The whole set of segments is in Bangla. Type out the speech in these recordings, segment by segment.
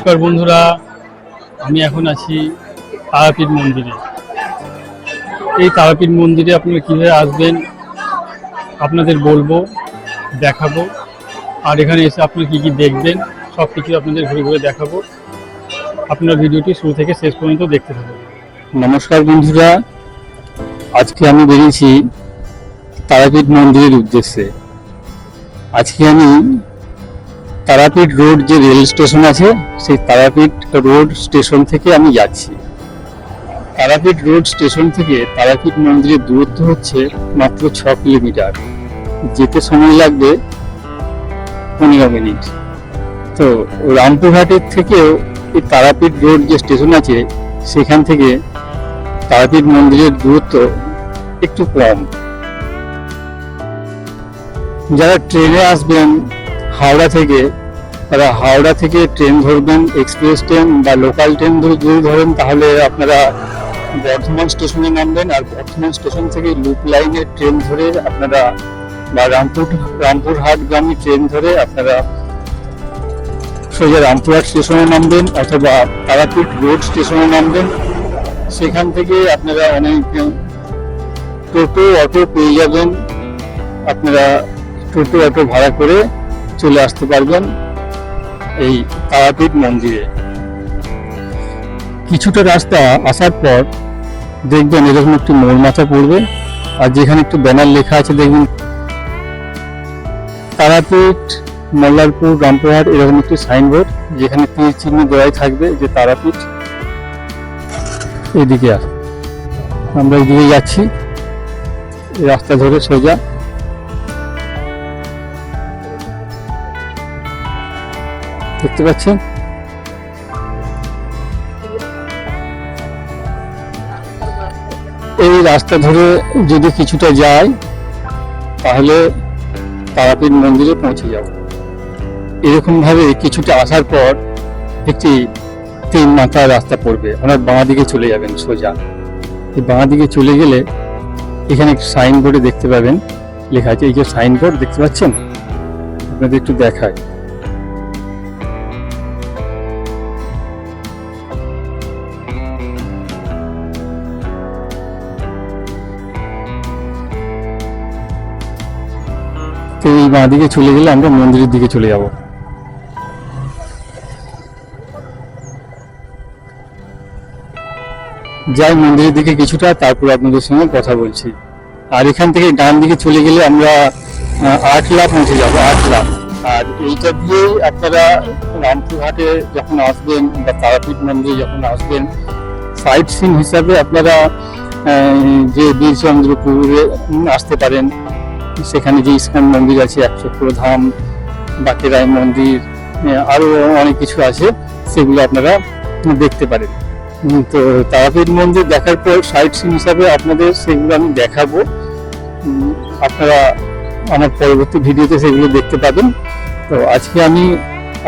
নমস্কার বন্ধুরা, আমি এখন আছি তারাপীঠ মন্দিরে। এই তারাপীঠ মন্দিরে আপনারা কীভাবে আসবেন, আপনাদের বলব, দেখাবো, আর এখানে এসে আপনারা কী কী দেখবেন, সব কিছু আপনাদের ঘুরে ঘুরে দেখাবো। আপনার ভিডিওটি শুরু থেকে শেষ পর্যন্ত দেখতে থাকুন। নমস্কার বন্ধুরা, আজকে আমি বেরিয়েছি তারাপীঠ মন্দিরের উদ্দেশ্যে। আজকে আমি তারাপীঠ রোড যে রেল স্টেশন আছে, সেই তারাপীঠ রোড স্টেশন থেকে আমি যাচ্ছি। তারাপীঠ রোড স্টেশন থেকে তারাপীঠ মন্দিরের দূরত্ব হচ্ছে মাত্র ছ কিলোমিটার। যেতে সময় লাগবে পনেরো মিনিট। তো রামপুরহাটের থেকেও এই তারাপীঠ রোড যে স্টেশন আছে, সেখান থেকে তারাপীঠ মন্দিরের দূরত্ব একটু কম। যারা ট্রেনে আসবেন, হাওড়া থেকে তারা হাওড়া থেকে ট্রেন ধরবেন এক্সপ্রেস ট্রেন বা লোকাল ট্রেন ধরে যদি ধরেন, তাহলে আপনারা বর্ধমান স্টেশনে নামবেন আর বর্ধমান স্টেশন থেকে লুপ লাইনের ট্রেন ধরে আপনারা বা রামপুর রামপুরহাটগামী ট্রেন ধরে আপনারা সোজা রামপুরহাট স্টেশনে নামবেন অথবা তারাপীঠ রোড স্টেশনে নামবেন। সেখান থেকে আপনারা অনেক টোটো, অটো পেয়ে যাবেন। আপনারা টোটো, অটো ভাড়া করে চলে আসতে পারবেন। এই তারাপীঠ মন্দিরে। কিছুটা রাস্তা আসার পর দেখবেন এরকম একটি মোড় মাথা পড়বে, আর যেখানে একটু ব্যানার লেখা আছে দেখবেন তারাপীঠ, মল্লারপুর, রামপুরহাট, এরকম একটি সাইনবোর্ড, যেখানে তীর চিহ্ন দেওয়াই থাকবে যে তারাপীঠ। এদিকে আস আমরা এদিকে যাচ্ছি। রাস্তা ধরে সোজা। দেখতে পাচ্ছেন? এই রাস্তা ধরে যদি কিছুটা যায়, তাহলে তারাপীঠ মন্দিরে পৌঁছে যাব। এরকম ভাবে কিছুটা আসার পর একটি তিন মাথার রাস্তা পড়বে। ওনার বাঁ দিকে চলে যাবেন সোজা। এই বাঁ দিকে চলে গেলে এখানে সাইনবোর্ডে দেখতে পাবেন। লেখা আছে, এই যে সাইনবোর্ড, দেখতে পাচ্ছেন? আপনাদের একটু দেখায়। বাঁ দিকে চলে গেলে আমরা মন্দিরের দিকে চলে যাব। যাই মন্দিরের দিকে কিছুটা, তারপর আপনাদের সঙ্গে কথা বলছি। আর এখান থেকে ডান দিকে চলে গেলে আমরা আট লাখ পৌঁছে যাব, আট লাখ। আর এইটা দিয়েই আপনারা রামপুরহাটে যখন আসবেন বা তারাপীঠ মন্দিরে যখন আসবেন, সাইট সিন হিসাবে আপনারা যে বীরচন্দ্রপুরে আসতে পারেন। সেখানে যে ইস্কন মন্দির আছে একচক্র ধাম, বাকেরাই মন্দির আরও অনেক কিছু আছে, সেগুলো আপনারা দেখতে পারেন। তো তারাপীঠ মন্দির দেখার পর সাইট সিন হিসাবে আপনাদের সেগুলো আমি দেখাবো। আপনারা আমার পরবর্তী ভিডিওতে সেগুলো দেখতে পাবেন। তো আজকে আমি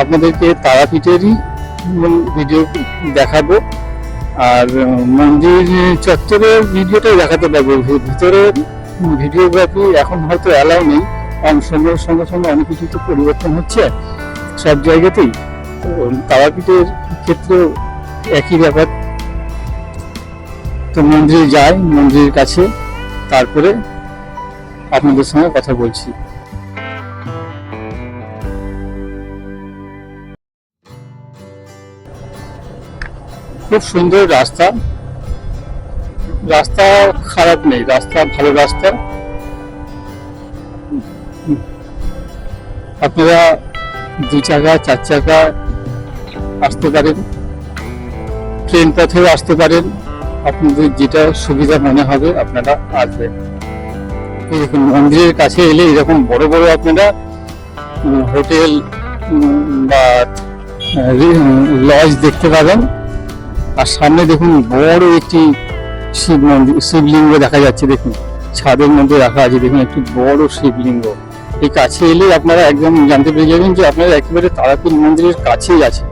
আপনাদেরকে তারাপীঠেরই ভিডিও দেখাবো। আর মন্দির চত্বরের ভিডিওটাই দেখাতে পারব। ভিতরে ভিডিওগ্রাফি এখন হয়তো অ্যালাউ নেই। কারণ সময়ের সঙ্গে সঙ্গে অনেক কিছু তো পরিবর্তন হচ্ছে সব জায়গাতেই। তারাপীঠের ক্ষেত্রে একই ব্যাপার। তো মন্দিরে যাই, মন্দিরের কাছে, তারপরে আপনাদের সঙ্গে কথা বলছি। খুব সুন্দর রাস্তা। রাস্তা খারাপ নেই, রাস্তা ভালো রাস্তা। আপনারা দু চাকা, চার চাকা আসতে পারেন। ট্রেন পথেও আসতে পারেন। আপনাদের যেটা সুবিধা মনে হবে, আপনারা আসবেন। দেখুন, মন্দিরের কাছে এলে এরকম বড় বড় আপনারা হোটেল বা লজ দেখতে পাবেন। আর সামনে দেখুন, বড় একটি শিব মন্দির শিবলিঙ্গ দেখা যাচ্ছে দেখুন। ছাদের মধ্যে রাখা আছে দেখুন, একটি বড় শিবলিঙ্গ। এই কাছে এলে আপনারা একদম জানতে পেরে যাবেন যে আপনারা একেবারে তারাপীঠ মন্দিরের কাছেই আছে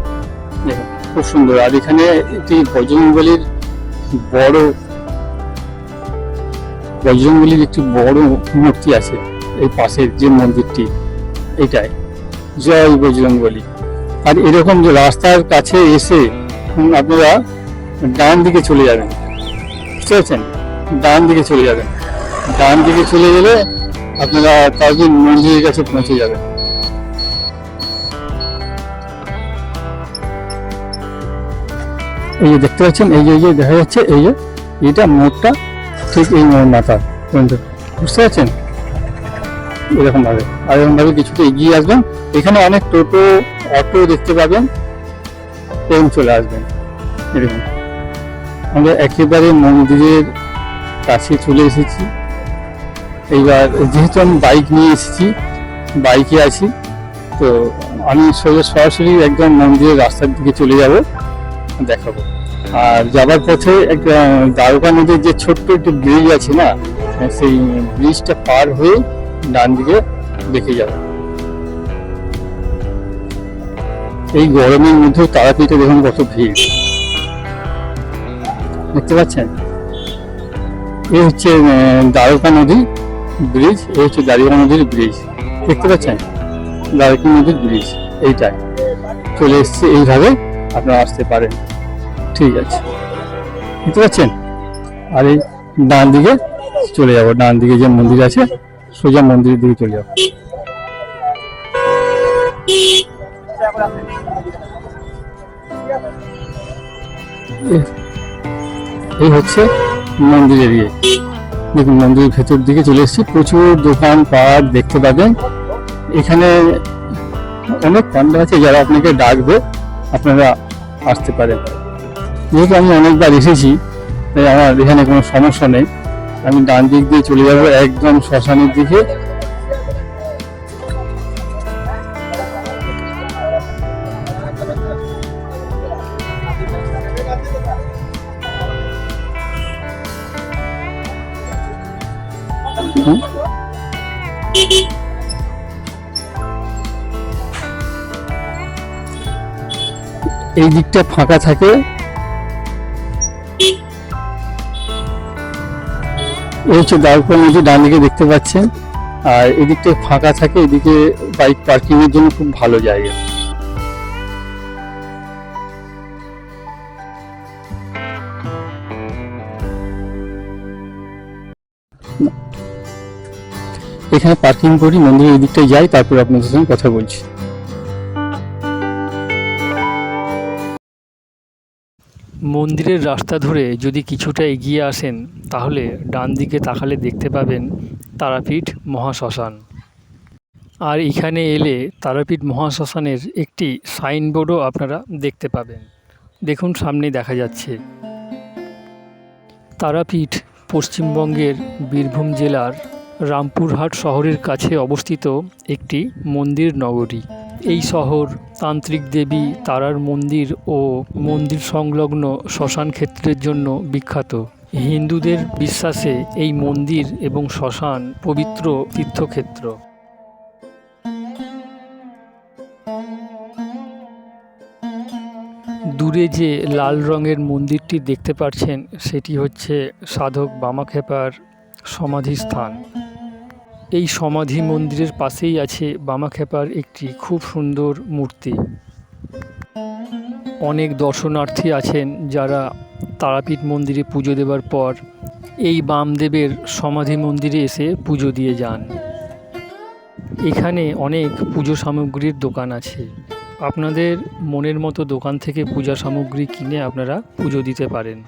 দেখুন, খুব সুন্দর। আর এখানে একটি বজরঙ্গলির বড় বজরঙ্গলির একটি বড় মূর্তি আছে, এই পাশের যে মন্দিরটি, এটাই। জয় বজরঙ্গলি আর এরকম যে রাস্তার কাছে এসে আপনারা ডান দিকে চলে যাবেন। পারছেন ডান দিকে চলে যাবেন। ডান দিকে চলে গেলে আপনারা তাজুল মন্দিরের কাছে পৌঁছে যাবেন। এই যে দেখতে পাচ্ছেন, এই যে এই যে দেখা যাচ্ছে, এই যে, এটা মোড়টা ঠিক এই মোড় মাথা বুঝতে পারছেন? এরকম ভাবে আর এরকম ভাবে কিছুটা এগিয়ে আসবেন। এখানে অনেক টোটো, অটো দেখতে পাবেন এরকম চলে আসবেন এরকম। আমরা একেবারে মন্দিরের কাছে চলে এসেছি। এইবার যেহেতু আমি বাইক নিয়ে এসেছি, বাইকে আছি, তো আমি সোজা সরাসরি একদম মন্দিরের রাস্তার দিকে চলে যাব, দেখাবো। আর যাবার পথে একটা দ্বারকা নদীর যে ছোট্ট একটি ব্রিজ আছে না, সেই ব্রিজটা পার হয়ে ডান দিকে দেখে যাবে। এই গরমের মধ্যেও তারাপীঠে দেখুন কত ভিড়। দেখতে পাচ্ছেন? এই হচ্ছে দ্বারকা নদী ব্রিজ এই হচ্ছে দ্বারকা নদীর ব্রিজ দেখতে পাচ্ছেন? দ্বারকা নদীর ব্রিজ এইটাই। চলে এসছে এইভাবে আপনারা আসতে পারেন। ঠিক আছে। দেখতে পাচ্ছেন? আর এই ডান দিকে চলে যাব। ডান দিকে যে মন্দির আছে, সোজা মন্দিরের দিকে চলে যাব। এই- এই হচ্ছে মন্দিরের ইয়ে। দেখুন, মন্দিরের ভেতর দিকে চলে এসেছি। প্রচুর দোকান পাট দেখতে পাবেন। এখানে অনেক পান্ডা আছে যারা আপনাকে ডাকবে, আপনারা আসতে পারেন। যেহেতু আমি অনেকবার এসেছি, তাই আমার এখানে কোনো সমস্যা নেই। আমি ডান দিক দিয়ে চলে যাব, একদম শ্মশানের দিকে। এই দিকটা ফাঁকা থাকে। এই হচ্ছে দ্বারকা নদী ডান দিকে দেখতে পাচ্ছেন। আর এদিকটা ফাঁকা থাকে, এদিকে বাইক পার্কিং এর জন্য খুব ভালো জায়গা। এখানে পার্কিং করি, মন্দিরের এই দিকটায় যাই, তারপর আপনাদের সঙ্গে কথা বলছি। মন্দিরের রাস্তা ধরে যদি কিছুটা এগিয়ে আসেন, তাহলে ডান দিকে তাকালে দেখতে পাবেন তারাপীঠ মহাশ্মশান। আর এখানে এলে তারাপীঠ মহাশ্মশানের একটি সাইনবোর্ডও আপনারা দেখতে পাবেন। দেখুন, সামনে দেখা যাচ্ছে। তারাপীঠ পশ্চিমবঙ্গের বীরভূম জেলার রামপুরহাট শহরের কাছে অবস্থিত একটি মন্দির নগরী। এই শহর তান্ত্রিক দেবী তারার মন্দির ও মন্দির সংলগ্ন শ্মশান ক্ষেত্রের জন্য বিখ্যাত। হিন্দুদের বিশ্বাসে এই মন্দির এবং শ্মশান পবিত্র তীর্থক্ষেত্র। দূরে যে লাল রঙের মন্দিরটি দেখতে পাচ্ছেন সেটি হচ্ছে সাধক বামাখ্যাপার সমাধিস্থান। এই সমাধি মন্দিরের পাশেই আছে বামাখ্যাপার একটি খুব সুন্দর মূর্তি। অনেক দর্শনার্থী আছেন যারা তারাপীঠ মন্দিরে পুজো দেওয়ার পর এই বামদেবের সমাধি মন্দিরে এসে পুজো দিয়ে যান। এখানে অনেক পুজো সামগ্রীর দোকান আছে। আপনাদের মনের মতো দোকান থেকে পূজা সামগ্রী কিনে আপনারা পুজো দিতে পারেন।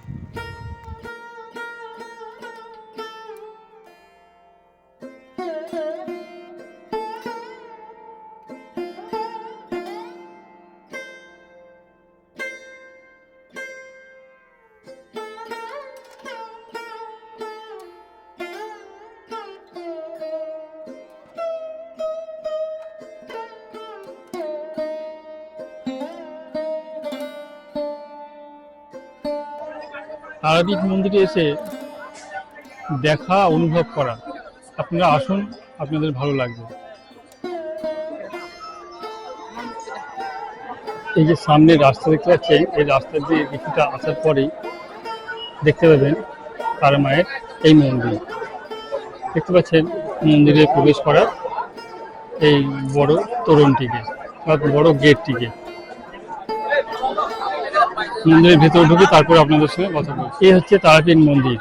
তারাপীঠ মন্দিরে এসে দেখা, অনুভব করা। আপনারা আসুন, আপনাদের ভালো লাগবে। এই যে সামনে রাস্তা দেখতে পাচ্ছেন এই রাস্তা দিয়ে কিছুটা আসার পরেই দেখতে পাবেন তারা মায়ের এই মন্দির। দেখতে পাচ্ছেন মন্দিরে প্রবেশ করার এই বড় তোরণটিকে বড় গেটটিকে। মন্দিরের ভেতরে ঢুকে তারপর আপনাদের সঙ্গে কথা বলছি। এই হচ্ছে তারাপীঠ মন্দির।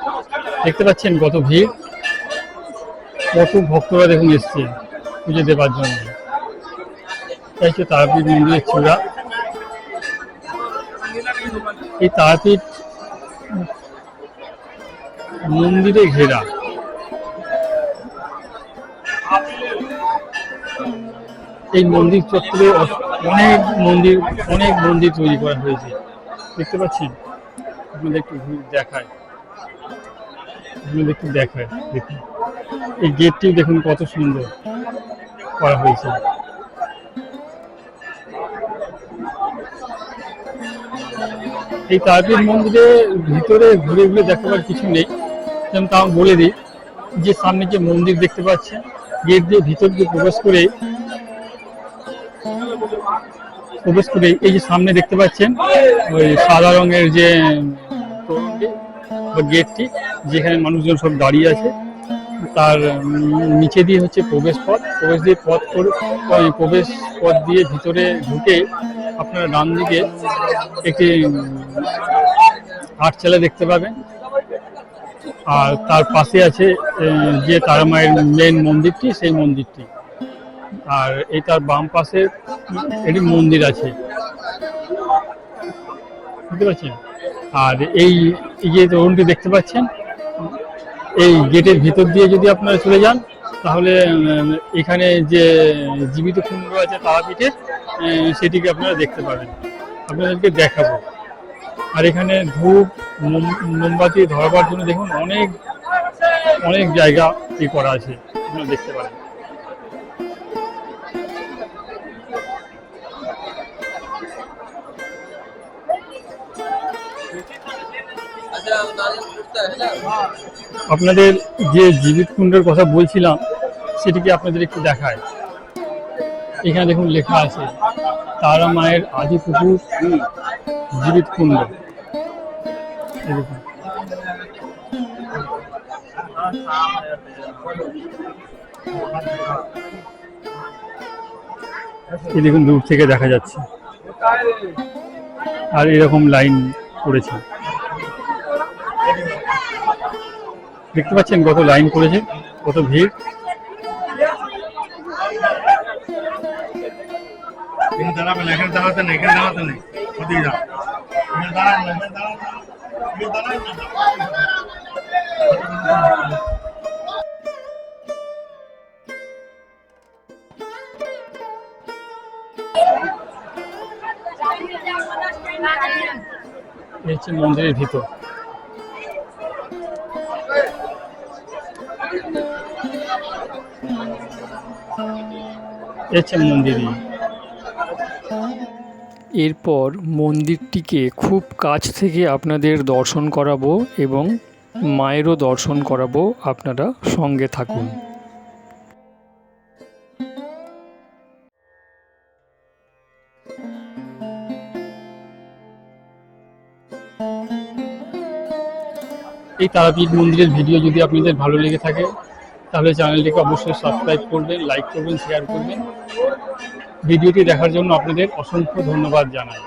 দেখতে পাচ্ছেন কত ভিড়। কত ভক্তরা দেখুন এসছে পুজো দেবার জন্য। হচ্ছে তারাপীঠ মন্দিরের চূড়া। এই তারাপীঠ মন্দিরে ঘেরা। এই মন্দির চত্বরে অনেক মন্দির অনেক মন্দির তৈরি করা হয়েছে। দেখতে পাচ্ছেন আপনাদের একটু দেখায়। আপনাদের একটু দেখায় দেখুন এই গেটটি দেখুন কত সুন্দর করা হয়েছে। এই তারাপীঠ মন্দিরে ভিতরে ঘুরে ঘুরে দেখাবার কিছু নেই। যেমন তাও বলে দিই, যে সামনে যে মন্দির দেখতে পাচ্ছেন, গেট দিয়ে ভিতর দিয়ে প্রবেশ করে প্রবেশ করে এই যে সামনে দেখতে পাচ্ছেন, ওই সাদা রঙের যে গেটটি, যেখানে মানুষজন সব দাঁড়িয়ে আছে, তার নিচে দিয়ে হচ্ছে প্রবেশ পথ। প্রবেশ দিয়ে পথ করে প্রবেশ পথ দিয়ে ভিতরে ঢুকে আপনারা ডান দিকে একটি আটচালা দেখতে পাবেন। আর তার পাশে আছে যে তারা মায়ের মেন মন্দিরটি, সেই মন্দিরটি। আর এই তার বাম পাশে একটি মন্দির আছে। বুঝতে পারছেন? আর এই যে তরুণটি দেখতে পাচ্ছেন এই গেটের ভিতর দিয়ে যদি আপনারা চলে যান তাহলে এখানে যে জীবিত কুণ্ড আছে তারাপীঠের আহ, সেটিকে আপনারা দেখতে পাবেন। আপনাদেরকে দেখাবো। আর এখানে ধূপ মোম- মোমবাতি ধরবার জন্য দেখুন অনেক অনেক জায়গা ই করা আছে আপনারা দেখতে পারেন। আপনাদের যে জীবিত কুণ্ডের কথা বলছিলাম সেটিকে আপনাদের একটু দেখায়? এখানে দেখুন লেখা আছে, তারা মায়ের আদি পুকুর, জীবিত কুণ্ড। দেখুন দূর থেকে দেখা যাচ্ছে। আর এরকম লাইন পড়েছে। দেখতে পাচ্ছেন কত লাইন করেছে কত ভিড়। দাঁড়াবেন এখানে দাঁড়াতে নেই এখানে দাঁড়াতে নেই। ওদিকে যান। দাঁড়ান না এখানে দাঁড়ান। না এখানে দাঁড়ান না এই হচ্ছে মন্দিরের ভিতর। হচ্ছে মন্দিরই এরপর মন্দিরটিকে খুব কাছ থেকে আপনাদের দর্শন করাবো এবং মায়েরও দর্শন করাবো আপনারা সঙ্গে থাকুন। এই তারাপীঠ মন্দিরের ভিডিও যদি আপনাদের ভালো লেগে থাকে তাহলে চ্যানেলটিকে অবশ্যই সাবস্ক্রাইব করবেন লাইক করবেন শেয়ার করবেন। ভিডিওটি দেখার জন্য আপনাদের অসংখ্য ধন্যবাদ জানাই।